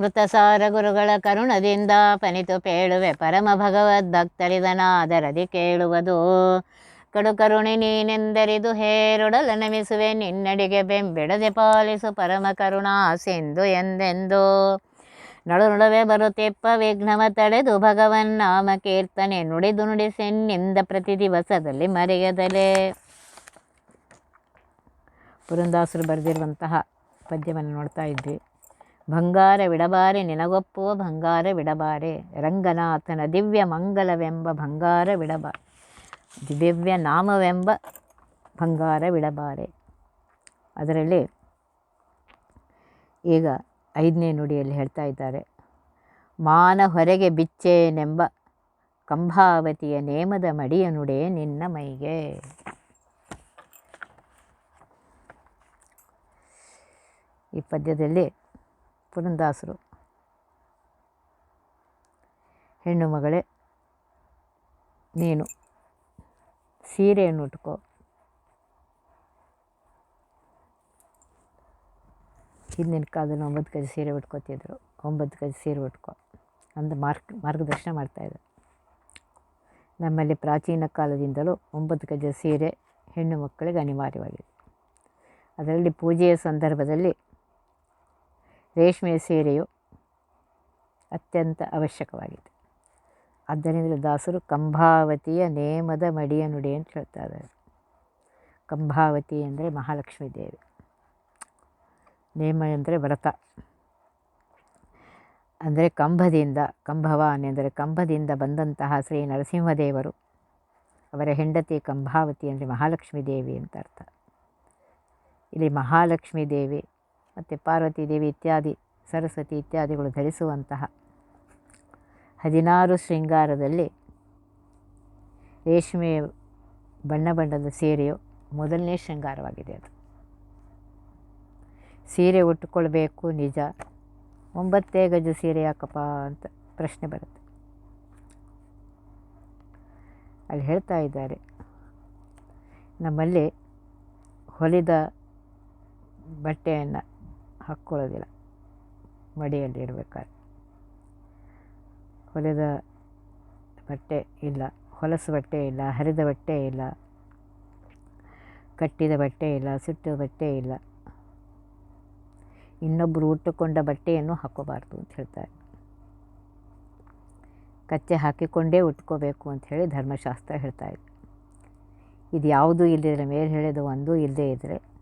ಮೃತಸಾರ ಗುರುಗಳ ಕರುಣದಿಂದ ಪನಿತು ಪೇಳುವೆ ಪರಮ ಭಗವದ್ ಭಕ್ತರಿದನಾದರದಿ ಕೇಳುವುದು. ಕಡು ಕರುಣೆ ನೀನೆಂದರಿದು ಹೇರೊಡಲ ನಮಿಸುವೆ, ನಿನ್ನಡಿಗೆ ಬೆಂಬಿಡದೆ ಪಾಲಿಸು ಪರಮ ಕರುಣಾ ಸಿಂಧು ಎಂದೆಂದು. ನಡು ನಡುವೆ ಬರುತ್ತಿಪ್ಪ ವಿಘ್ನವ ತಡೆದು ಭಗವನ್ ನಾಮ ಕೀರ್ತನೆ ನುಡಿದು ನುಡಿಸೆನ್ನಿಂದ ಪ್ರತಿ ದಿವಸದಲ್ಲಿ ಮರೆಯದಲೆ. ಪುರಂದಾಸರು ಬರೆದಿರುವಂತಹ ಪದ್ಯವನ್ನು ನೋಡ್ತಾ ಇದ್ವಿ. ಬಂಗಾರ ವಿಡಬಾರೆ ನಿನಗೊಪ್ಪುವ ಬಂಗಾರ ವಿಡಬಾರೆ. ರಂಗನಾಥನ ದಿವ್ಯ ಮಂಗಲವೆಂಬ ಬಂಗಾರ ವಿಡಬ, ದಿವ್ಯ ನಾಮವೆಂಬ ಬಂಗಾರ ವಿಡಬಾರೆ. ಅದರಲ್ಲಿ ಈಗ ಐದನೇ ನುಡಿಯಲ್ಲಿ ಹೇಳ್ತಾ ಇದ್ದಾರೆ. ಮಾನ ಹೊರಗೆ ಬಿಚ್ಚೇನೆಂಬ ಕಂಭಾವತಿಯ ನೇಮದ ಮಡಿಯ ನುಡೆ ನಿನ್ನ ಮೈಗೆ ಈ ಪದ್ಯದಲ್ಲಿ ಪುರಂದಾಸರು. ಹೆಣ್ಣು ಮಗಳೇ, ನೀನು ಸೀರೆಯನ್ನು ಉಟ್ಕೋ. ಹಿಂದಿನ ಕಾಲದಲ್ಲಿ ಒಂಬತ್ತು ಗಜ ಸೀರೆ ಉಟ್ಕೋತಿದ್ರು, ಒಂಬತ್ತು ಗಜ ಸೀರೆ ಉಟ್ಕೋ ಅಂತ ಮಾರ್ಕ್, ಮಾರ್ಗದರ್ಶನ ಮಾಡ್ತಾಯಿದ್ರು ನಮ್ಮಲ್ಲಿ ಪ್ರಾಚೀನ ಕಾಲದಿಂದಲೂ ಒಂಬತ್ತು ಗಜ ಸೀರೆ ಹೆಣ್ಣು ಮಕ್ಕಳಿಗೆ ಅನಿವಾರ್ಯವಾಗಿದೆ. ಅದರಲ್ಲಿ ಪೂಜೆಯ ಸಂದರ್ಭದಲ್ಲಿ ರೇಷ್ಮೆ ಸೀರೆಯು ಅತ್ಯಂತ ಅವಶ್ಯಕವಾಗಿದೆ. ಆದ್ದರಿಂದ ದಾಸರು ಕಂಭಾವತಿಯ ನೇಮದ ಮಡಿಯ ನುಡಿ ಅಂತ ಹೇಳ್ತಾ ಇದ್ದಾರೆ ಕಂಭಾವತಿ ಅಂದರೆ ಮಹಾಲಕ್ಷ್ಮೀ ದೇವಿ. ನೇಮ ಅಂದರೆ ವ್ರತ. ಅಂದರೆ ಕಂಭದಿಂದ, ಕಂಭವಾನ್ ಅಂದರೆ ಕಂಭದಿಂದ ಬಂದಂತಹ ಶ್ರೀ ನರಸಿಂಹದೇವರು ಅವರ ಹೆಂಡತಿ ಕಂಭಾವತಿ ಅಂದರೆ ಮಹಾಲಕ್ಷ್ಮೀ ದೇವಿ ಅಂತ ಅರ್ಥ. ಇಲ್ಲಿ ಮಹಾಲಕ್ಷ್ಮೀ ದೇವಿ ಮತ್ತು ಪಾರ್ವತಿ ದೇವಿ ಇತ್ಯಾದಿ, ಸರಸ್ವತಿ ಇತ್ಯಾದಿಗಳು ಧರಿಸುವಂತಹ ಹದಿನಾರು ಶೃಂಗಾರದಲ್ಲಿ ರೇಷ್ಮೆ ಬಣ್ಣ ಬಣ್ಣದ ಸೀರೆಯು ಮೊದಲನೇ ಶೃಂಗಾರವಾಗಿದೆ ಅದು. ಸೀರೆ ಉಟ್ಟುಕೊಳ್ಬೇಕು ನಿಜ, ಒಂಬತ್ತೇ ಗಜ ಸೀರೆ ಯಾಕಪ್ಪ ಅಂತ ಪ್ರಶ್ನೆ ಬರುತ್ತೆ. ಅಲ್ಲಿ ಹೇಳ್ತಾ ಇದ್ದಾರೆ, ನಮ್ಮಲ್ಲಿ ಹೊಲಿದ ಬಟ್ಟೆಯನ್ನು ಹಾಕ್ಕೊಳ್ಳೋದಿಲ್ಲ. ಮಡಿಯಲ್ಲಿ ಇಡಬೇಕಾದ್ರೆ. ಹೊಲೆದ ಬಟ್ಟೆ ಇಲ್ಲ, ಹೊಲಸು ಬಟ್ಟೆ ಇಲ್ಲ, ಹರಿದ ಬಟ್ಟೆ ಇಲ್ಲ, ಕಟ್ಟಿದ ಬಟ್ಟೆ ಇಲ್ಲ ಸುಟ್ಟಿದ ಬಟ್ಟೆ ಇಲ್ಲ. ಇನ್ನೊಬ್ಬರು ಉಟ್ಟುಕೊಂಡ ಬಟ್ಟೆಯನ್ನು ಹಾಕೋಬಾರ್ದು ಅಂತ ಹೇಳ್ತಾರೆ. ಕಚ್ಚೆ ಹಾಕಿಕೊಂಡೇ ಉಟ್ಕೋಬೇಕು ಅಂತ ಹೇಳಿ ಧರ್ಮಶಾಸ್ತ್ರ ಹೇಳ್ತಾ ಇದೆ. ಇದು ಯಾವುದೂ ಇಲ್ಲದಿದ್ರೆ ಮೇಲೆ ಹೇಳಿದ ಒಂದೂ ಇಲ್ಲದೇ ಇದ್ದರೆ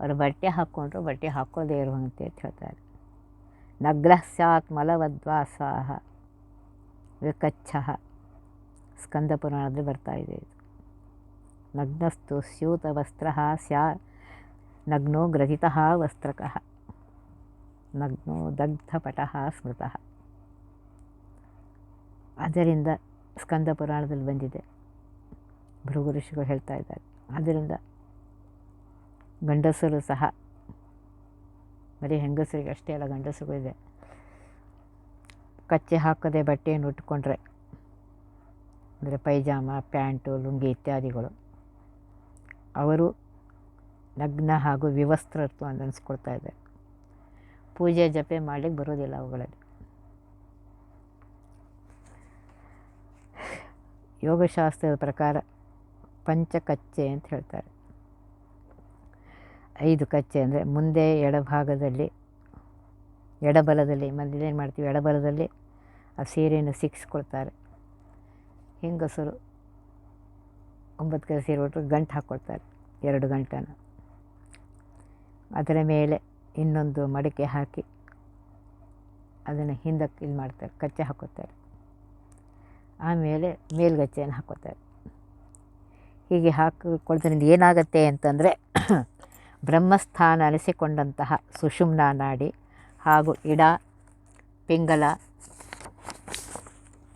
ಅವರು ಬಟ್ಟೆ ಹಾಕ್ಕೊಂಡ್ರು ಬಟ್ಟೆ ಹಾಕೋದೇ ಇರುವಂತೆ ಅಂತ ಹೇಳ್ತಾರೆ. ನಗ್ರಹ ಸ್ಯಾತ್ ಮಲವದ್ವಾಸಾಹ. ವಿಕಚ್ಛ. ಸ್ಕಂದ ಪುರಾಣದಲ್ಲಿ ಬರ್ತಾ ಇದೆ ಇದು. ನಗ್ನಸ್ತು ಸ್ಯೂತ ವಸ್ತ್ರ ಸ್ಯಾ ನಗ್ನೋ ಗ್ರಹಿತ ವಸ್ತ್ರಕಃ. ನಗ್ನೋ ದಗ್ಧಪಟಃ ಸ್ಮೃತಃ. ಅದರಿಂದ ಸ್ಕಂದ ಪುರಾಣದಲ್ಲಿ ಬಂದಿದೆ. ಭೃಗು ಋಷಿಗಳು ಹೇಳ್ತಾ ಇದ್ದಾರೆ. ಆದ್ದರಿಂದ ಗಂಡಸರು ಸಹ. ಬರೀ ಹೆಂಗಸರಿಗೆ ಅಷ್ಟೇ ಅಲ್ಲ, ಗಂಡಸರಿಗೂ ಇದೆ. ಕಚ್ಚೆ ಹಾಕದೆ ಬಟ್ಟೆಯನ್ನು ಉಟ್ಕೊಂಡ್ರೆ, ಅಂದರೆ ಪೈಜಾಮ, ಪ್ಯಾಂಟು, ಲುಂಗಿ ಇತ್ಯಾದಿಗಳು. ಅವರು ನಗ್ನ ಹಾಗೂ ವಿವಸ್ತ್ರತ್ವ ಅಂತ ಅನಿಸ್ಕೊಳ್ತಾ ಇದೆ. ಪೂಜೆ, ಜಪೆ ಮಾಡಲಿಕ್ಕೆ ಬರೋದಿಲ್ಲ ಅವುಗಳಲ್ಲಿ. ಯೋಗಶಾಸ್ತ್ರದ ಪ್ರಕಾರ ಪಂಚಕಚ್ಚೆ ಅಂತ ಹೇಳ್ತಾರೆ. ಐದು ಕಚ್ಚೆ ಅಂದರೆ ಮುಂದೆ ಎಡಭಾಗದಲ್ಲಿ, ಎಡಬಲದಲ್ಲಿ ಮೊದಲೇನು ಮಾಡ್ತೀವಿ? ಎಡಬಲದಲ್ಲಿ ಆ ಸೀರೆಯನ್ನು ಸಿಕ್ಸ್ಕೊಳ್ತಾರೆ. ಹೆಂಗಸರು ಒಂಬತ್ತು ಕೈ ಸೀರೆ ಒಟ್ಟು ಗಂಟು ಹಾಕ್ಕೊಳ್ತಾರೆ, ಎರಡು ಗಂಟನ್ನು. ಅದರ ಮೇಲೆ ಇನ್ನೊಂದು ಮಡಿಕೆ ಹಾಕಿ ಅದನ್ನು ಹಿಂದಕ್ಕೆ ಇದು ಮಾಡ್ತಾರೆ, ಕಚ್ಚೆ ಹಾಕೋತಾರೆ ಆಮೇಲೆ ಮೇಲ್ಗಚ್ಚೆಯನ್ನು ಹಾಕೋತಾರೆ ಹೀಗೆ ಹಾಕಿಕೊಳ್ಳೋದ್ರಿಂದ ಏನಾಗುತ್ತೆ ಅಂತಂದರೆ ಬ್ರಹ್ಮಸ್ಥಾನ ಅನಿಸಿಕೊಂಡಂತಹ ಸುಷುಮ್ನ ನಾಡಿ ಹಾಗೂ ಇಡ, ಪಿಂಗಲ,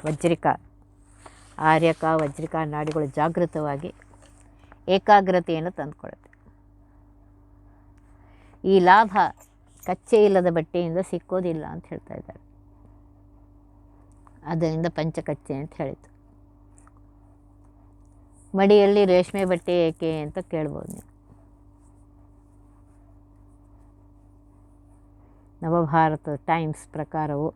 ವಜ್ರಿಕ, ಆರ್ಯಕ, ವಜ್ರಿಕ ನಾಡಿಗಳು ಜಾಗೃತವಾಗಿ ಏಕಾಗ್ರತೆಯನ್ನು ತಂದುಕೊಳ್ಳುತ್ತೆ ಈ ಲಾಭ ಕಚ್ಚೆ ಇಲ್ಲದ ಬಟ್ಟೆಯಿಂದ ಸಿಕ್ಕೋದಿಲ್ಲ ಅಂತ ಹೇಳ್ತಾ ಇದ್ದಾರೆ. ಅದರಿಂದ ಪಂಚಕಚ್ಚೆ ಅಂತ ಹೇಳಿತು ಮಡಿಯಲ್ಲಿ ರೇಷ್ಮೆ ಬಟ್ಟೆ ಏಕೆ ಅಂತ ಕೇಳ್ಬೋದು ನೀವು. ನವಭಾರತ ಟೈಮ್ಸ್ ಪ್ರಕಾರವು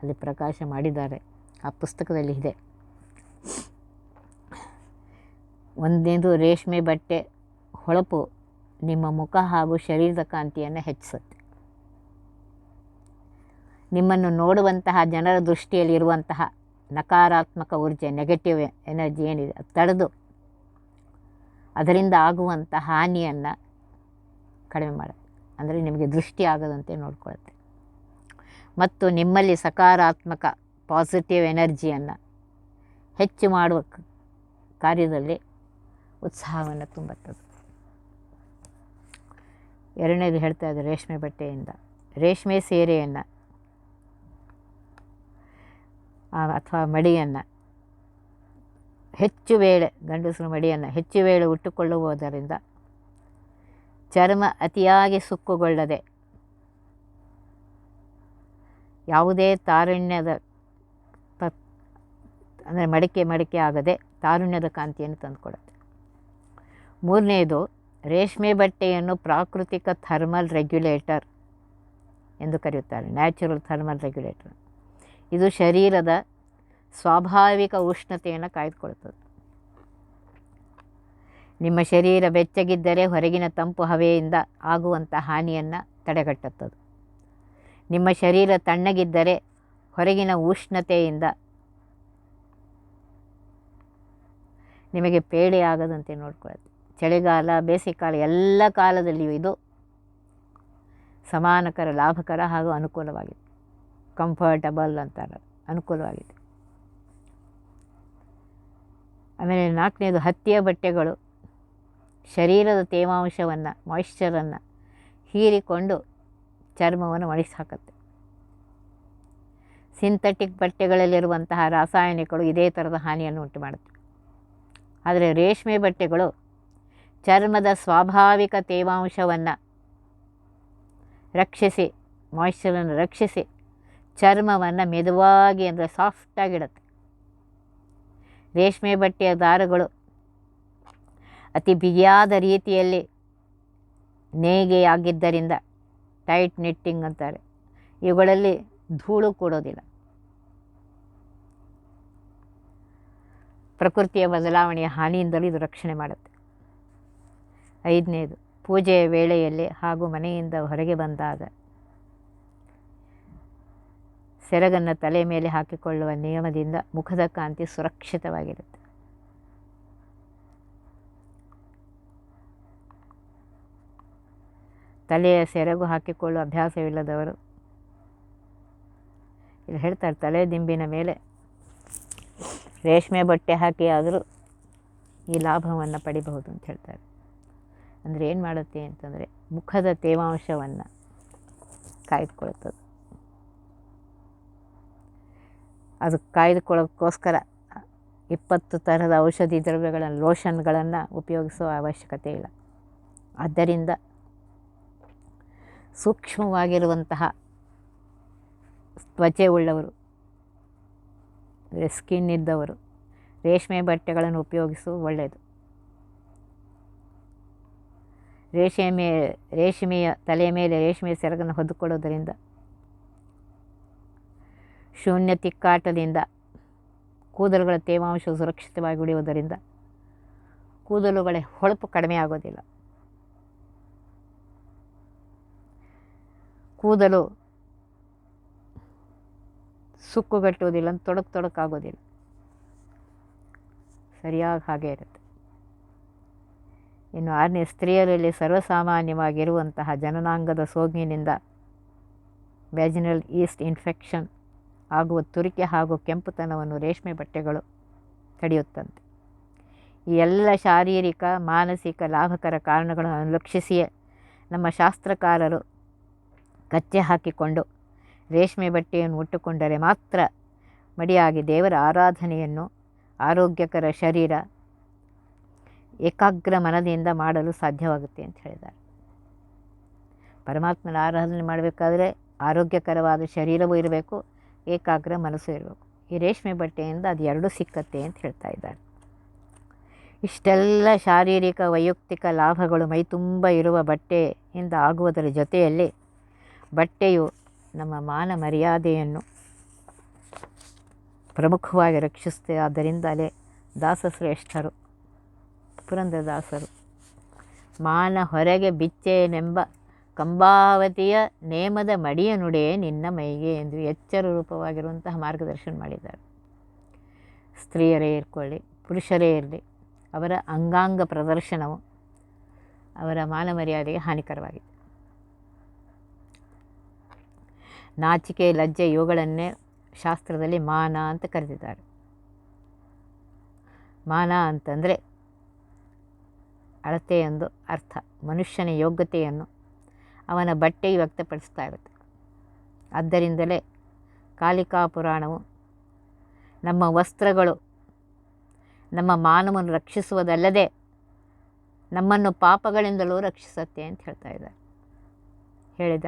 ಅಲ್ಲಿ ಪ್ರಕಾಶ ಮಾಡಿದ್ದಾರೆ. ಆ ಪುಸ್ತಕದಲ್ಲಿ ಇದೆ. ಒಂದೇದು ರೇಷ್ಮೆ ಬಟ್ಟೆ ಹೊಳಪು ನಿಮ್ಮ ಮುಖ ಹಾಗೂ ಶರೀರದ ಕಾಂತಿಯನ್ನು ಹೆಚ್ಚಿಸುತ್ತೆ. ನಿಮ್ಮನ್ನು ನೋಡುವಂತಹ ಜನರ ದೃಷ್ಟಿಯಲ್ಲಿ ಇರುವಂತಹ ನಕಾರಾತ್ಮಕ ಊರ್ಜೆ ನೆಗೆಟಿವ್ ಎನರ್ಜಿ ಏನಿದೆ, ಅದು ತಡೆದು ಅದರಿಂದ ಆಗುವಂಥ ಹಾನಿಯನ್ನು ಕಡಿಮೆ ಮಾಡುತ್ತೆ ಅಂದರೆ ನಿಮಗೆ ದೃಷ್ಟಿ ಆಗದಂತೆ ನೋಡ್ಕೊಳ್ಳುತ್ತೆ ಮತ್ತು ನಿಮ್ಮಲ್ಲಿ ಸಕಾರಾತ್ಮಕ ಪಾಸಿಟಿವ್ ಎನರ್ಜಿಯನ್ನು ಹೆಚ್ಚು ಮಾಡುವ ಕಾರ್ಯದಲ್ಲಿ ಉತ್ಸಾಹವನ್ನು ತುಂಬುತ್ತದೆ. ಎರಡನೇದು ಹೇಳ್ತಾ ಇದ್ದಾರೆ ರೇಷ್ಮೆ ಬಟ್ಟೆಯಿಂದ. ರೇಷ್ಮೆ ಸೀರೆಯನ್ನು ಅಥವಾ ಮಡಿಯನ್ನು ಹೆಚ್ಚು ವೇಳೆ ಗಂಡಸರು ಮಡಿಯನ್ನು ಹೆಚ್ಚು ವೇಳೆ ಉಟ್ಟುಕೊಳ್ಳುವುದರಿಂದ ಚರ್ಮ ಅತಿಯಾಗಿ ಸುಕ್ಕುಗೊಳ್ಳದೆ. ಯಾವುದೇ ತಾರುಣ್ಯದ ಪ ಅಂದರೆ ಮಡಿಕೆ ಮಡಿಕೆ ಆಗದೆ ತಾರುಣ್ಯದ ಕಾಂತಿಯನ್ನು ತಂದುಕೊಡುತ್ತೆ. ಮೂರನೆಯದು ರೇಷ್ಮೆ ಬಟ್ಟೆಯನ್ನು ಪ್ರಾಕೃತಿಕ ಥರ್ಮಲ್ ರೆಗ್ಯುಲೇಟರ್ ಎಂದು ಕರೆಯುತ್ತಾರೆ, ನ್ಯಾಚುರಲ್ ಥರ್ಮಲ್ ರೆಗ್ಯುಲೇಟರ್. ಇದು ಶರೀರದ ಸ್ವಾಭಾವಿಕ ಉಷ್ಣತೆಯನ್ನು ಕಾಯ್ದುಕೊಳ್ತದೆ. ನಿಮ್ಮ ಶರೀರ ಬೆಚ್ಚಗಿದ್ದರೆ ಹೊರಗಿನ ತಂಪು ಹವೆಯಿಂದ ಆಗುವಂಥ ಹಾನಿಯನ್ನು ತಡೆಗಟ್ಟುತ್ತದೆ. ನಿಮ್ಮ ಶರೀರ ತಣ್ಣಗಿದ್ದರೆ ಹೊರಗಿನ ಉಷ್ಣತೆಯಿಂದ ನಿಮಗೆ ಪೇಡೆ ಆಗದಂತೆ ನೋಡ್ಕೊಳ್ಳುತ್ತೆ ಚಳಿಗಾಲ, ಬೇಸಿಗೆಕಾಲ ಎಲ್ಲ ಕಾಲದಲ್ಲಿಯೂ ಇದು ಸಮಾನಕರ, ಲಾಭಕರ ಹಾಗೂ ಅನುಕೂಲವಾಗಿದೆ. ಕಂಫರ್ಟಬಲ್ ಅಂತಾರೆ, ಅನುಕೂಲವಾಗಿದೆ. ಆಮೇಲೆ ನಾಲ್ಕನೇದು ಹತ್ತಿಯ ಬಟ್ಟೆಗಳು. ಶರೀರದ ತೇವಾಂಶವನ್ನು ಮಾಯಿಶ್ಚರನ್ನು ಹೀರಿಕೊಂಡು ಚರ್ಮವನ್ನು ಒಣಗಿಸಿ ಹಾಕುತ್ತೆ ಸಿಂಥೆಟಿಕ್ ಬಟ್ಟೆಗಳಲ್ಲಿರುವಂತಹ ರಾಸಾಯನಿಕಗಳು ಇದೇ ಥರದ ಹಾನಿಯನ್ನು ಉಂಟು ಮಾಡುತ್ತೆ ಆದರೆ ರೇಷ್ಮೆ ಬಟ್ಟೆಗಳು ಚರ್ಮದ ಸ್ವಾಭಾವಿಕ ತೇವಾಂಶವನ್ನು ರಕ್ಷಿಸಿ ಮಾಯಿಶ್ಚರನ್ನು ರಕ್ಷಿಸಿ ಚರ್ಮವನ್ನು ಮೆದುವಾಗಿ ಅಂದರೆ ಸಾಫ್ಟಾಗಿಡುತ್ತೆ ರೇಷ್ಮೆ ಬಟ್ಟೆಯ ದಾರಗಳು ಅತಿ ಬಿಗಿಯಾದ ರೀತಿಯಲ್ಲಿ ನೇಯ್ಗೆಯಾಗಿದ್ದರಿಂದ ಟೈಟ್ ನಿಟ್ಟಿಂಗ್ ಅಂತಾರೆ. ಇವುಗಳಲ್ಲಿ ಧೂಳು ಕೊಡೋದಿಲ್ಲ. ಪ್ರಕೃತಿಯ ಬದಲಾವಣೆಯ ಹಾನಿಯಿಂದಲೂ ಇದು ರಕ್ಷಣೆ ಮಾಡುತ್ತೆ. ಐದನೇದು, ಪೂಜೆಯ ವೇಳೆಯಲ್ಲಿ ಹಾಗೂ ಮನೆಯಿಂದ ಹೊರಗೆ ಬಂದಾಗ ಸೆರಗನ್ನು ತಲೆ ಮೇಲೆ ಹಾಕಿಕೊಳ್ಳುವ ನಿಯಮದಿಂದ ಮುಖದ ಕಾಂತಿ ಸುರಕ್ಷಿತವಾಗಿರುತ್ತೆ. ತಲೆಯ ಸೆರಗು ಹಾಕಿಕೊಳ್ಳುವ ಅಭ್ಯಾಸವಿಲ್ಲದವರು. ಇಲ್ಲಿ ಹೇಳ್ತಾರೆ, ತಲೆ ದಿಂಬಿನ ಮೇಲೆ ರೇಷ್ಮೆ ಬಟ್ಟೆ ಹಾಕಿ ಆದರೂ ಈ ಲಾಭವನ್ನು ಪಡಿಬಹುದು ಅಂತ ಹೇಳ್ತಾರೆ. ಅಂದರೆ ಏನು ಮಾಡುತ್ತೆ ಅಂತಂದರೆ ಮುಖದ ತೇವಾಂಶವನ್ನು ಕಾಯ್ದುಕೊಳ್ತದೆ. ಅದು ಕಾಯ್ದುಕೊಳ್ಳೋಕ್ಕೋಸ್ಕರ ಇಪ್ಪತ್ತು ಥರದ ಔಷಧಿ ದ್ರವ್ಯಗಳನ್ನು, ಲೋಷನ್ಗಳನ್ನು ಉಪಯೋಗಿಸುವ ಅವಶ್ಯಕತೆ ಇಲ್ಲ. ಆದ್ದರಿಂದ ಸೂಕ್ಷ್ಮವಾಗಿರುವಂತಹ ತ್ವಚೆ ಉಳ್ಳವರು ಸ್ಕಿನ್ ಇದ್ದವರು, ರೇಷ್ಮೆ ಬಟ್ಟೆಗಳನ್ನು ಉಪಯೋಗಿಸುವುದು ಒಳ್ಳೆಯದು. ರೇಷ್ಮೆ ರೇಷ್ಮೆಯ ತಲೆಯ ಮೇಲೆ ರೇಷ್ಮೆಯ ಸೆರಗನ್ನು ಹೊದ್ದುಕೊಳ್ಳೋದರಿಂದ ಶೂನ್ಯ ತಿಕ್ಕಾಟದಿಂದ, ಕೂದಲುಗಳ ತೇವಾಂಶ ಸುರಕ್ಷಿತವಾಗಿ ಉಳಿಯುವುದರಿಂದ, ಕೂದಲುಗಳ ಹೊಳಪು ಕಡಿಮೆ ಆಗೋದಿಲ್ಲ ಕೂದಲು ಸುಕ್ಕುಗಟ್ಟುವುದಿಲ್ಲ ತೊಡಕು ತೊಡಕಾಗೋದಿಲ್ಲ. ಸರಿಯಾಗಿ ಹಾಗೆ ಇರುತ್ತೆ. ಇನ್ನು ಆರನೇ ಸ್ತ್ರೀಯರಲ್ಲಿ ಸರ್ವಸಾಮಾನ್ಯವಾಗಿರುವಂತಹ ಜನನಾಂಗದ ಸೋಗಿನಿಂದ ವ್ಯಾಜಿನಲ್ ಈಸ್ಟ್ ಇನ್ಫೆಕ್ಷನ್ ಆಗುವ ತುರಿಕೆ ಹಾಗೂ ಕೆಂಪುತನವನ್ನು ರೇಷ್ಮೆ ಬಟ್ಟೆಗಳು ತಡೆಯುತ್ತಂತೆ. ಈ ಎಲ್ಲ ಶಾರೀರಿಕ, ಮಾನಸಿಕ ಲಾಭಕರ ಕಾರಣಗಳನ್ನು ಅನುಲಕ್ಷಿಸಿಯೇ ನಮ್ಮ ಶಾಸ್ತ್ರಕಾರರು ಕಚ್ಚೆ ಹಾಕಿಕೊಂಡು ರೇಷ್ಮೆ ಬಟ್ಟೆಯನ್ನು ಉಟ್ಟುಕೊಂಡರೆ ಮಾತ್ರ ಮಡಿಯಾಗಿ ದೇವರ ಆರಾಧನೆಯನ್ನು ಆರೋಗ್ಯಕರ ಶರೀರ ಏಕಾಗ್ರ ಮನದಿಂದ ಮಾಡಲು ಸಾಧ್ಯವಾಗುತ್ತೆ ಅಂತ ಹೇಳಿದ್ದಾರೆ. ಪರಮಾತ್ಮನ ಆರಾಧನೆ ಮಾಡಬೇಕಾದ್ರೆ ಆರೋಗ್ಯಕರವಾದ ಶರೀರವೂ ಇರಬೇಕು, ಏಕಾಗ್ರ ಮನಸ್ಸು ಇರಬೇಕು. ಈ ರೇಷ್ಮೆ ಬಟ್ಟೆಯಿಂದ ಅದು ಎರಡೂ ಸಿಕ್ಕತ್ತೆ ಅಂತ ಹೇಳ್ತಾ ಇದ್ದಾರೆ. ಇಷ್ಟೆಲ್ಲ ಶಾರೀರಿಕ, ವೈಯಕ್ತಿಕ ಲಾಭಗಳು ಮೈ ತುಂಬ ಇರುವ ಬಟ್ಟೆಯಿಂದ ಆಗುವುದರ ಜೊತೆಯಲ್ಲಿ ಬಟ್ಟೆಯು ನಮ್ಮ ಮಾನ ಮರ್ಯಾದೆಯನ್ನು ಪ್ರಮುಖವಾಗಿ ರಕ್ಷಿಸುತ್ತೆ. ಆದ್ದರಿಂದಲೇ ದಾಸಶ್ರೇಷ್ಠರು, ಪುರಂದರದಾಸರು, ಮಾನ ಹೊರಗೆ ಬಿಚ್ಚೇನೆಂಬ ಕಂಬಾವತಿಯ ನೇಮದ ಮಡಿಯ ನುಡೆ ನಿನ್ನ ಮೈಗೆ ಎಂದು ಎಚ್ಚರ ರೂಪವಾಗಿರುವಂತಹ ಮಾರ್ಗದರ್ಶನ ಮಾಡಿದ್ದಾರೆ. ಸ್ತ್ರೀಯರೇ ಇರ್ಕೊಳ್ಳಿ, ಪುರುಷರೇ ಇರಲಿ, ಅವರ ಅಂಗಾಂಗ ಪ್ರದರ್ಶನವು ಅವರ ಮಾನ ಮರ್ಯಾದೆಗೆ ಹಾನಿಕರವಾಗಿದೆ. ನಾಚಿಕೆ, ಲಜ್ಜೆ ಇವುಗಳನ್ನೇ ಶಾಸ್ತ್ರದಲ್ಲಿ ಮಾನ ಅಂತ ಕರೆದಿದ್ದಾರೆ. ಮಾನ ಅಂತಂದರೆ ಅಳತೆ ಎಂದು ಅರ್ಥ, ಮನುಷ್ಯನ ಯೋಗ್ಯತೆಯನ್ನು ಅವನ ಬಟ್ಟೆ ವ್ಯಕ್ತಪಡಿಸ್ತಾ ಇರುತ್ತೆ. ಆದ್ದರಿಂದಲೇ ಕಾಲಿಕಾ ಪುರಾಣವು ನಮ್ಮ ವಸ್ತ್ರಗಳು ನಮ್ಮ ಮಾನವನ್ನು ರಕ್ಷಿಸುವುದಲ್ಲದೆ ನಮ್ಮನ್ನು ಪಾಪಗಳಿಂದಲೂ ರಕ್ಷಿಸುತ್ತೆ ಅಂತ ಹೇಳ್ತಾ ಇದ್ದಾರೆ. ಹೇಳಿದ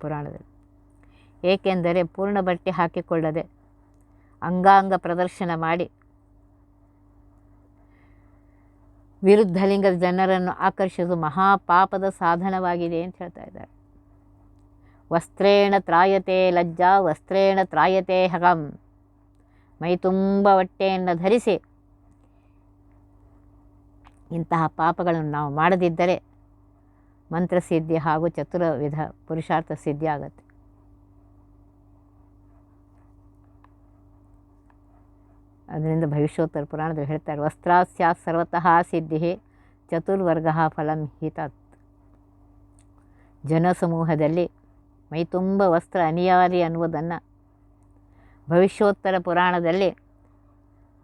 ಪುರಾಣದಲ್ಲಿ. ಏಕೆಂದರೆ ಪೂರ್ಣ ಬಟ್ಟೆ ಹಾಕಿಕೊಳ್ಳದೆ ಅಂಗಾಂಗ ಪ್ರದರ್ಶನ ಮಾಡಿ ವಿರುದ್ಧ ಲಿಂಗದ ಜನರನ್ನು ಆಕರ್ಷಿಸುವುದು ಮಹಾಪಾಪದ ಸಾಧನವಾಗಿದೆ ಅಂತ ಹೇಳ್ತಾ ಇದ್ದಾರೆ. ವಸ್ತ್ರೇಣ ತ್ರಾಯತೆ ಲಜ್ಜಾ, ವಸ್ತ್ರೇಣ ತ್ರಾಯತೆ ಹಗಂ. ಮೈ ತುಂಬ ಬಟ್ಟೆಯನ್ನು ಧರಿಸಿ ಇಂತಹ ಪಾಪಗಳನ್ನು ನಾವು ಮಾಡದಿದ್ದರೆ ಮಂತ್ರಸಿದ್ಧಿ ಹಾಗೂ ಚತುರ್ವಿಧ ಪುರುಷಾರ್ಥ ಸಿದ್ಧಿ ಆಗುತ್ತೆ. ಅದರಿಂದ ಭವಿಷ್ಯೋತ್ತರ ಪುರಾಣದಲ್ಲಿ ಹೇಳ್ತಾರೆ ವಸ್ತ್ರಾಸ್ಯಾತ್ ಸರ್ವತಃ ಸಿದ್ಧಿ ಚತುರ್ವರ್ಗ ಫಲಂ ಹಿತತ್ ಜನಸಮೂಹದಲ್ಲಿ ಮೈ ತುಂಬ ವಸ್ತ್ರ ಅನಿವಾರ್ಯ ಅನ್ನುವುದನ್ನು ಭವಿಷ್ಯೋತ್ತರ ಪುರಾಣದಲ್ಲಿ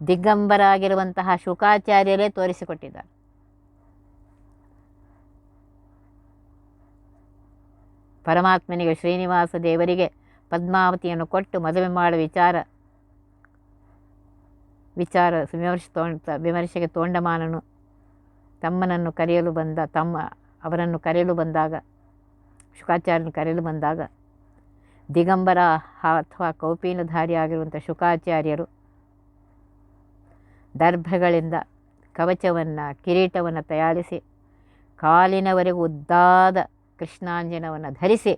ದಿಗ್ಗಂಬರಾಗಿರುವಂತಹ ಶುಕಾಚಾರ್ಯರೇ ತೋರಿಸಿಕೊಟ್ಟಿದ್ದಾರೆ. ಪರಮಾತ್ಮನಿಗೆ ಶ್ರೀನಿವಾಸ ದೇವರಿಗೆ ಪದ್ಮಾವತಿಯನ್ನು ಕೊಟ್ಟು ಮದುವೆ ಮಾಡುವ ವಿಚಾರ ವಿಚಾರ ವಿಮರ್ಶೆ ತೋಂಡ, ವಿಮರ್ಶೆಗೆ ತೋಂಡಮಾನನು. ತಮ್ಮನನ್ನು ಕರೆಯಲು ಬಂದ, ತಮ್ಮ ಅವರನ್ನು ಕರೆಯಲು ಬಂದಾಗ, ಶುಕಾಚಾರ್ಯನ ಕರೆಯಲು ಬಂದಾಗ, ದಿಗಂಬರ ಅಥವಾ ಕೌಪೀನಧಾರಿಯಾಗಿರುವಂಥ ಶುಕಾಚಾರ್ಯರು ದರ್ಭಗಳಿಂದ ಕವಚವನ್ನು, ಕಿರೀಟವನ್ನು ತಯಾರಿಸಿ, ಕಾಲಿನವರೆಗೂ ಉದ್ದಾದ ಕೃಷ್ಣಾಂಜನವನ್ನು ಧರಿಸಿ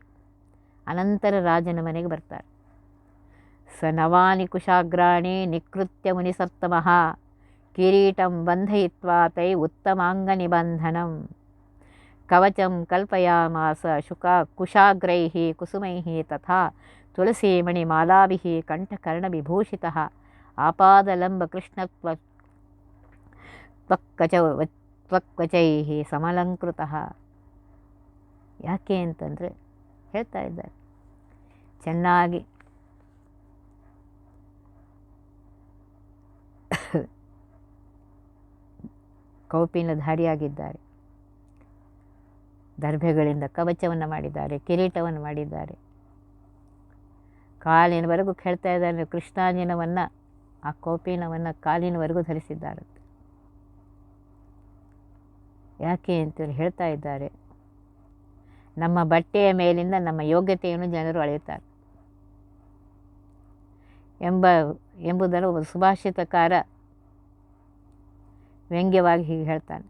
ಅನಂತರ ರಾಜನ ಮನೆಗೆ ಬರ್ತಾರೆ ಸ ನವಾನಿ ಕುಶಾಗ್ರಾಣಿ ನಿಕೃತ್ಯ ಮುನಿಸತ್ತಮಃ ಕಿರೀಟಂ ಬಂಧಯಿತ್ವಾ ತೈ ಉತ್ತಮಾಂಗ ನಿಬಂಧನಂ ಕವಚಂ ಕಲ್ಪಯಾಮಾಸ ಶುಕ ಕುಶಾಗ್ರೈ ಕುಸುಮೈ ತಥಾ ತುಳಸೀಮಣಿ ಮಾಲಾಭಿ ಕಂಠಕರ್ಣವಿಭೂಷಿತ ಆಪಾದಲಂಬ ಕೃಷ್ಣತ್ವ ತ್ವಕ್ಕಚ ತ್ವಕ್ವಚೈ ಸಮಲಂಕೃತ ಯಾಕೆ ಅಂತಂದರೆ ಹೇಳ್ತಾ ಇದ್ದಾರೆ. ಚೆನ್ನಾಗಿ ಕೌಪಿನಧಾರಿಯಾಗಿದ್ದಾರೆ ದರ್ಭೆಗಳಿಂದ ಕವಚವನ್ನು ಮಾಡಿದ್ದಾರೆ, ಕಿರೀಟವನ್ನು ಮಾಡಿದ್ದಾರೆ. ಕಾಲಿನವರೆಗೂ ಕೇಳ್ತಾ ಇದ್ದಾರೆ ಕೃಷ್ಣಾಂಜನವನ್ನು ಆ ಕೌಪಿನವನ್ನು ಕಾಲಿನವರೆಗೂ ಧರಿಸಿದ್ದಾರೆ ಯಾಕೆ ಅಂತೇಳಿ ಹೇಳ್ತಾ ಇದ್ದಾರೆ. ನಮ್ಮ ಬಟ್ಟೆಯ ಮೇಲಿಂದ ನಮ್ಮ ಯೋಗ್ಯತೆಯನ್ನು ಜನರು ಅಳೆಯುತ್ತಾರೆ. ಎಂಬ ಎಂಬುದನ್ನು ಒಬ್ಬ ಸುಭಾಷಿತಕಾರ ವ್ಯಂಗ್ಯವಾಗಿ ಹೀಗೆ ಹೇಳ್ತಾನೆ.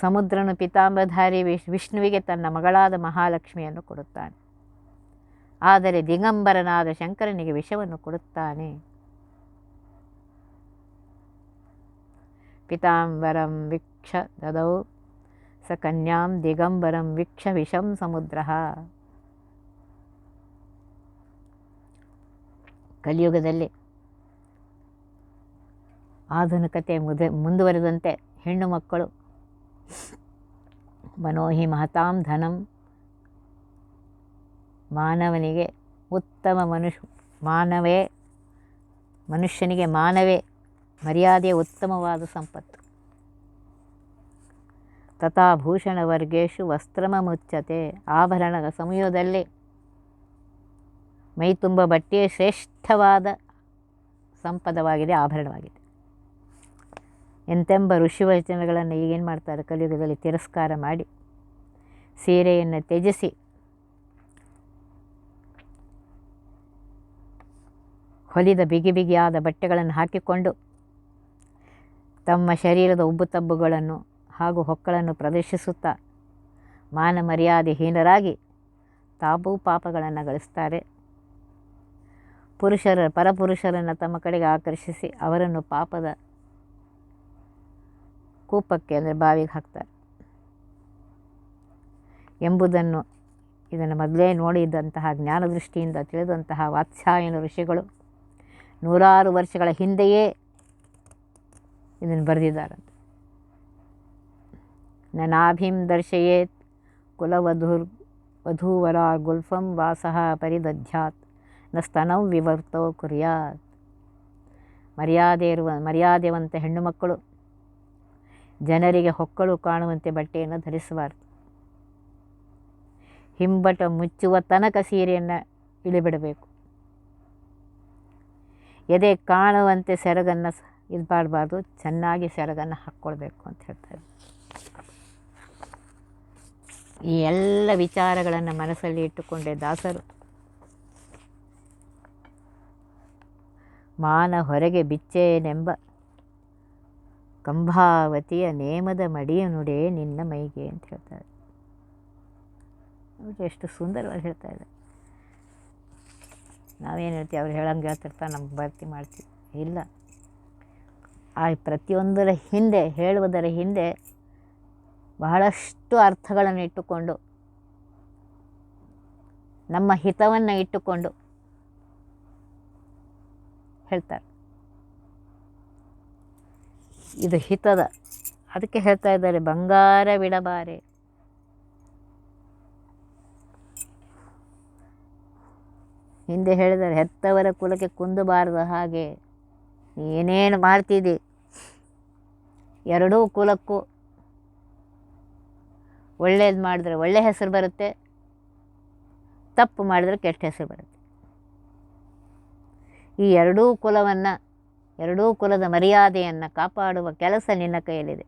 ಸಮುದ್ರನು ಪಿತಾಂಬಧಾರಿ ವಿಶ್, ವಿಷ್ಣುವಿಗೆ ತನ್ನ ಮಗಳಾದ ಮಹಾಲಕ್ಷ್ಮಿಯನ್ನು ಕೊಡುತ್ತಾನೆ. ಆದರೆ ದಿಗಂಬರನಾದ ಶಂಕರನಿಗೆ ವಿಷವನ್ನು ಕೊಡುತ್ತಾನೆ. ಪಿತಾಂಬರಂ ವಿಕ್ಷ ದದೌ ಸ ಕನ್ಯಾಂ ದಿಗಂಬರಂ ವೀಕ್ಷ ವಿಷಂ ಸಮುದ್ರ ಕಲಿಯುಗದಲ್ಲಿ ಆಧುನಿಕತೆ ಮುದೆ, ಮುಂದುವರೆದಂತೆ ಹೆಣ್ಣು ಮಕ್ಕಳು, ಮನೋಹಿ ಮಹತಾಂ ಧನಂ, ಮಾನವನಿಗೆ ಉತ್ತಮ ಮನುಷ್ಯ, ಮಾನವೇ, ಮನುಷ್ಯನಿಗೆ ಮಾನವೇ, ಮರ್ಯಾದೆಯ ಉತ್ತಮವಾದ ಸಂಪತ್ತು. ತಥಾ ವಸ್ತ್ರಮ ಮುಚ್ಚತೆ ಆಭರಣದ ಸಮಯದಲ್ಲಿ. ಮೈ ತುಂಬ ಬಟ್ಟೆಯೇ ಶ್ರೇಷ್ಠವಾದ ಸಂಪದವಾಗಿದೆ, ಆಭರಣವಾಗಿದೆ. ಎಂತೆಂಬ ಋಷಿವಚನಗಳನ್ನು ಈಗೇನು ಮಾಡ್ತಾರೆ? ಕಲಿಯುಗದಲ್ಲಿ ತಿರಸ್ಕಾರ ಮಾಡಿ, ಸೀರೆಯನ್ನು ತ್ಯಜಿಸಿ, ಹೊಲಿದ ಬಿಗಿ ಬಿಗಿಯಾದ ಬಟ್ಟೆಗಳನ್ನು ಹಾಕಿಕೊಂಡು ತಮ್ಮ ಶರೀರದ ಉಬ್ಬುತಬ್ಬುಗಳನ್ನು ಹಾಗೂ ಹೊಕ್ಕಳನ್ನು ಪ್ರದರ್ಶಿಸುತ್ತಾ ಮಾನ ಮರ್ಯಾದೆಹೀನರಾಗಿ ತಾಪೂ ಪಾಪಗಳನ್ನು ಗಳಿಸ್ತಾರೆ. ಪುರುಷರ ಪರಪುರುಷರನ್ನು ತಮ್ಮ ಕಡೆಗೆ ಆಕರ್ಷಿಸಿ ಅವರನ್ನು ಪಾಪದ ಕೂಪಕ್ಕೆ ಅಂದರೆ ಬಾವಿಗೆ ಹಾಕ್ತಾರೆ. ಎಂಬುದನ್ನು ಇದನ್ನು ಮೊದಲೇ ನೋಡಿದಂತಹ ಜ್ಞಾನದೃಷ್ಟಿಯಿಂದ ತಿಳಿದಂತಹ ವಾತ್ಸಾಯನ ಋಷಿಗಳು ನೂರಾರು ವರ್ಷಗಳ ಹಿಂದೆಯೇ ಇದನ್ನು ಬರೆದಿದ್ದಾರಂತೆ. ನನಾಭಿಂ ದರ್ಶಯೇತ್ ಕುಲವಧುರ್ ವಧೂವರ ಗುಲ್ಫಂ ವಾಸಃ ಪರಿದಧ್ಯಾತ್ನ ಸ್ತನೌ ವಿವರ್ತೋ ಕುರ್ಯಾತ್ ಮರ್ಯಾದೆ ಇರುವ ಮರ್ಯಾದೆವಂತ ಹೆಣ್ಣು ಮಕ್ಕಳು ಜನರಿಗೆ ಹೊಕ್ಕಳು ಕಾಣುವಂತೆ ಬಟ್ಟೆಯನ್ನು ಧರಿಸಬಾರ್ದು ಹಿಂಬಟ ಮುಚ್ಚುವ ತನಕ ಸೀರೆಯನ್ನು ಇಳಿಬಿಡಬೇಕು। ಎದೆ ಕಾಣುವಂತೆ ಸೆರಗನ್ನು ಇದು ಮಾಡಬಾರ್ದು ಚೆನ್ನಾಗಿ ಸೆರಗನ್ನು ಹಾಕ್ಕೊಳ್ಬೇಕು ಅಂತ ಹೇಳ್ತಾರೆ ಈ ಎಲ್ಲ ವಿಚಾರಗಳನ್ನು ಮನಸ್ಸಲ್ಲಿ ಇಟ್ಟುಕೊಂಡೆ ದಾಸರು. ಮಾನ ಹೊರಗೆ ಬಿಚ್ಚೇನೆಂಬ ಕಂಭಾವತಿಯ ನೇಮದ ಮಡಿಯ ನುಡೆ ನಿನ್ನ ಮೈಗೆ ಅಂತ ಹೇಳ್ತಾರೆ. ನೋಡಿ ಎಷ್ಟು ಸುಂದರವಾಗಿ ಹೇಳ್ತಾ ಇದ್ದಾರೆ. ನಾವೇನು ಹೇಳ್ತೀವಿ? ಅವ್ರು ಹೇಳಂಗೆ ಹೇಳ್ತಿರ್ತಾರೆ ನಮ್ಗೆ ಭರ್ತಿ ಮಾಡ್ತೀವಿ. ಇಲ್ಲ. ಆ ಪ್ರತಿಯೊಂದರ ಹಿಂದೆ, ಹೇಳುವುದರ ಹಿಂದೆ ಬಹಳಷ್ಟು ಅರ್ಥಗಳನ್ನು ಇಟ್ಟುಕೊಂಡು, ನಮ್ಮ ಹಿತವನ್ನು ಇಟ್ಟುಕೊಂಡು ಹೇಳ್ತಾರೆ. ಇದು ಹಿತದ, ಅದಕ್ಕೆ ಹೇಳ್ತಾ ಇದ್ದಾರೆ, ಬಂಗಾರ ಬಿಡಬಾರೆ. ಹಿಂದೆ ಹೇಳಿದ್ದಾರೆ, ಹೆತ್ತವರ ಕುಲಕ್ಕೆ ಕುಂದಬಾರದು ಹಾಗೆ ಏನೇನು ಮಾಡ್ತಿದ್ದಿ? ಎರಡೂ ಕುಲಕ್ಕೂ ಒಳ್ಳೇದು ಮಾಡಿದ್ರೆ ಒಳ್ಳೆ ಹೆಸರು ಬರುತ್ತೆ, ತಪ್ಪು ಮಾಡಿದ್ರೆ ಕೆಟ್ಟ ಹೆಸರು ಬರುತ್ತೆ. ಈ ಎರಡೂ ಕುಲವನ್ನು, ಎರಡೂ ಕುಲದ ಮರ್ಯಾದೆಯನ್ನು ಕಾಪಾಡುವ ಕೆಲಸ ನಿನ್ನ ಕೈಯಲ್ಲಿದೆ.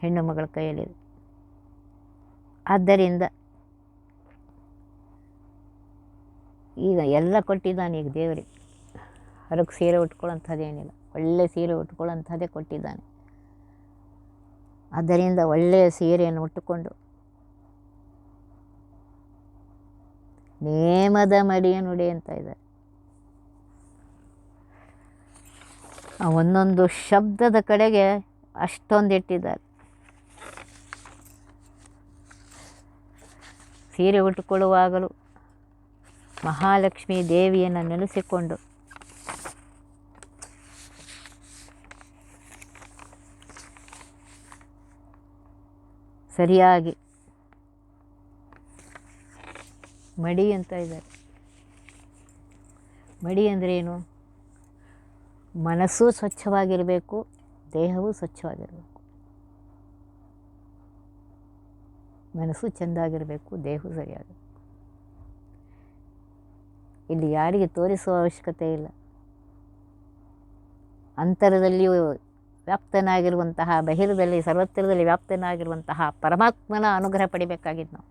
ಹೆಣ್ಣು ಮಗಳ ಕೈಯಲ್ಲಿದೆ. ಆದ್ದರಿಂದ ಈಗ ಎಲ್ಲ ಕೊಟ್ಟಿದ್ದಾನೆ ಈಗ ದೇವರಿಗೆ. ಹೊರಗೆ ಸೀರೆ ಉಟ್ಕೊಳ್ಳೋಂಥದ್ದೇನಿಲ್ಲ. ಒಳ್ಳೆ ಸೀರೆ ಉಟ್ಕೊಳ್ಳೋಂಥದ್ದೇ ಕೊಟ್ಟಿದ್ದಾನೆ. ಆದ್ದರಿಂದ ಒಳ್ಳೆಯ ಸೀರೆಯನ್ನು ಉಟ್ಟುಕೊಂಡು ನೇಮದ ಮಡಿಯ ನುಡಿ ಅಂತ ಇದ್ದಾರೆ. ಒಂದೊಂದು ಶಬ್ದದ ಕಡೆಗೆ ಅಷ್ಟೊಂದು ಇಟ್ಟಿದ್ದಾರೆ ಸೀರೆ ಉಟ್ಟುಕೊಳ್ಳುವಾಗಲೂ ಮಹಾಲಕ್ಷ್ಮೀ ದೇವಿಯನ್ನು ನೆನೆಸಿಕೊಂಡು ಸರಿಯಾಗಿ ಮಡಿ ಅಂತ ಇದ್ದಾರೆ. ಮಡಿ ಅಂದ್ರೇನು ಮನಸ್ಸು ಸ್ವಚ್ಛವಾಗಿರಬೇಕು, ದೇಹವೂ ಸ್ವಚ್ಛವಾಗಿರಬೇಕು. ಮನಸ್ಸು ಚೆಂದಾಗಿರಬೇಕು, ದೇಹವು ಸರಿಯಾಗಿ ಇಲ್ಲಿ ಯಾರಿಗೆ ತೋರಿಸುವ ಅವಶ್ಯಕತೆ ಇಲ್ಲ. ಅಂತರದಲ್ಲಿಯೂ ವ್ಯಾಪ್ತನಾಗಿರುವಂತಹ ಬಹಿರದಲ್ಲಿ ಸರ್ವತ್ರದಲ್ಲಿ ವ್ಯಾಪ್ತನಾಗಿರುವಂತಹ ಪರಮಾತ್ಮನ ಅನುಗ್ರಹ ಪಡಿಬೇಕಾಗಿದ್ದು ನಾವು.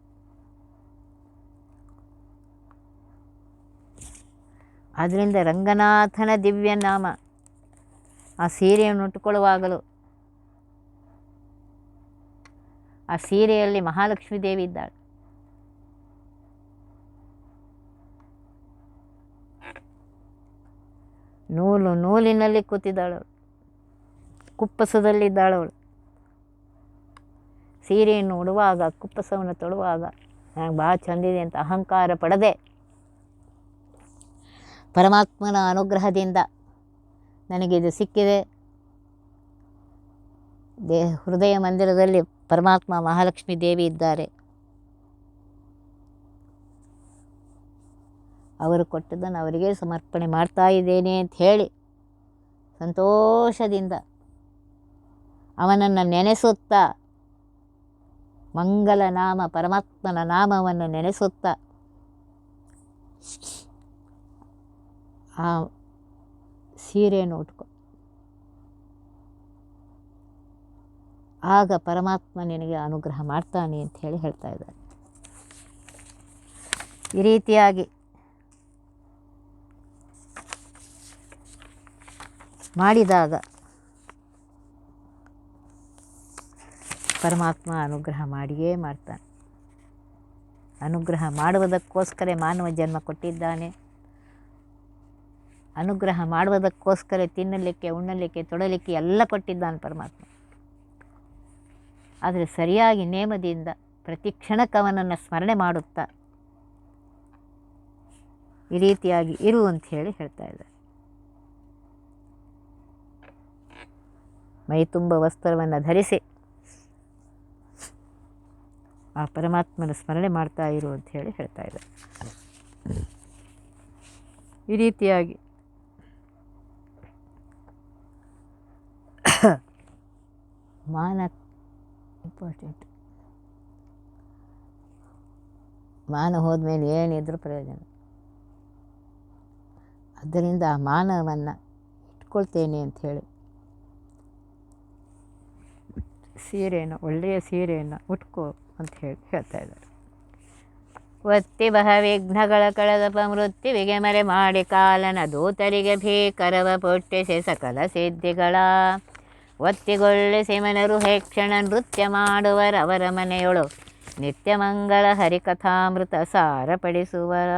ಆದ್ದರಿಂದ ರಂಗನಾಥನ ದಿವ್ಯ ನಾಮ, ಆ ಸೀರೆಯನ್ನು ಉಟ್ಟುಕೊಳ್ಳುವಾಗಲೂ, ಆ ಸೀರೆಯಲ್ಲಿ ಮಹಾಲಕ್ಷ್ಮೀ ದೇವಿ ಇದ್ದಾಳೆ. ನೂಲು ನೂಲಿನಲ್ಲಿ ಕೂತಿದ್ದಾಳವಳು. ಕುಪ್ಪಸದಲ್ಲಿದ್ದಾಳವಳು ಸೀರೆಯನ್ನು ಉಡುವಾಗ ಕುಪ್ಪಸವನ್ನು ತೊಡುವಾಗ ನನಗೆ ಭಾಳ ಚಂದಿದೆ ಅಂತ ಅಹಂಕಾರ ಪಡದೆ ಪರಮಾತ್ಮನ ಅನುಗ್ರಹದಿಂದ ನನಗಿದು ಸಿಕ್ಕಿದೆ. ದೇ ಹೃದಯ ಮಂದಿರದಲ್ಲಿ ಪರಮಾತ್ಮ ಮಹಾಲಕ್ಷ್ಮೀ ದೇವಿ ಇದ್ದಾರೆ. ಅವರು ಕೊಟ್ಟದ್ದನ್ನು ಅವರಿಗೆ ಸಮರ್ಪಣೆ ಮಾಡ್ತಾ ಇದ್ದೇನೆ ಅಂತ ಹೇಳಿ ಸಂತೋಷದಿಂದ ಅವನನ್ನು ನೆನೆಸುತ್ತಾ. ಮಂಗಲ ನಾಮ ಪರಮಾತ್ಮನ ನಾಮವನ್ನು ನೆನೆಸುತ್ತಾ. ಆ ಸೀರೆಯನ್ನು ಉಟ್ಕೊ. ಆಗ ಪರಮಾತ್ಮ ನಿನಗೆ ಅನುಗ್ರಹ ಮಾಡ್ತಾನೆ ಅಂತ ಹೇಳಿ ಹೇಳ್ತಾ ಇದ್ದಾರೆ ಈ ರೀತಿಯಾಗಿ ಮಾಡಿದಾಗ ಪರಮಾತ್ಮ ಅನುಗ್ರಹ ಮಾಡಿಯೇ ಮಾಡ್ತಾನೆ. ಅನುಗ್ರಹ ಮಾಡುವುದಕ್ಕೋಸ್ಕರ ಮಾನವ ಜನ್ಮ ಕೊಟ್ಟಿದ್ದಾನೆ. ಅನುಗ್ರಹ ಮಾಡುವುದಕ್ಕೋಸ್ಕರ ತಿನ್ನಲಿಕ್ಕೆ, ಉಣ್ಣಲಿಕ್ಕೆ ತೊಡಲಿಕ್ಕೆ ಎಲ್ಲ ಕೊಟ್ಟಿದ್ದಾನೆ ಪರಮಾತ್ಮ. ಆದರೆ ಸರಿಯಾಗಿ ನೇಮದಿಂದ ಪ್ರತಿ ಕ್ಷಣಕ್ಕೆ ಅವನನ್ನು ಸ್ಮರಣೆ ಮಾಡುತ್ತಾ ಈ ರೀತಿಯಾಗಿ ಇರು ಅಂತ ಹೇಳಿ ಹೇಳ್ತಾ ಇದ್ದಾರೆ. ಮೈ ತುಂಬ ವಸ್ತ್ರವನ್ನು ಧರಿಸಿ ಆ ಪರಮಾತ್ಮನ ಸ್ಮರಣೆ ಮಾಡ್ತಾ ಇರು ಅಂತ ಹೇಳಿ ಹೇಳ್ತಾ ಇದ್ದಾರೆ. ಈ ರೀತಿಯಾಗಿ ಮಾನ ಇಂಪಾರ್ಟೆಂಟ್. ಮಾನ ಹೋದ್ಮೇಲೆ ಏನಿದ್ರೂ ಪ್ರಯೋಜನ. ಅದರಿಂದ ಆ ಮಾನವನ್ನು ಇಟ್ಕೊಳ್ತೇನೆ ಅಂಥೇಳಿ ಸೀರೆಯನ್ನು ಒಳ್ಳೆಯ ಸೀರೆಯನ್ನು ಉಟ್ಕೋ. ಅಂತ ಹೇಳಿ ಹೇಳ್ತಾ ಇದ್ದಾರೆ. ಒತ್ತಿ ಬಹ ವಿಘ್ನಗಳ ಕಳೆದಪ ಮೃತ್ಯುವಿಗೆ ಮರೆ ಮಾಡಿ ಕಾಲನ ದೂತರಿಗೆ ಭೀಕರವ ಪೊಟ್ಟಿಸಿ ಸಕಲ ಸಿದ್ಧಿಗಳ. ಒತ್ತಿಗೊಳ್ಳಿಸಿ ಮನರು ಹೇಕ್ಷಣ ನೃತ್ಯ ಮಾಡುವರವರ ಮನೆಯೊಳು ನಿತ್ಯ ಮಂಗಳ ಹರಿಕಥಾಮೃತ ಸಾರಪಡಿಸುವರ.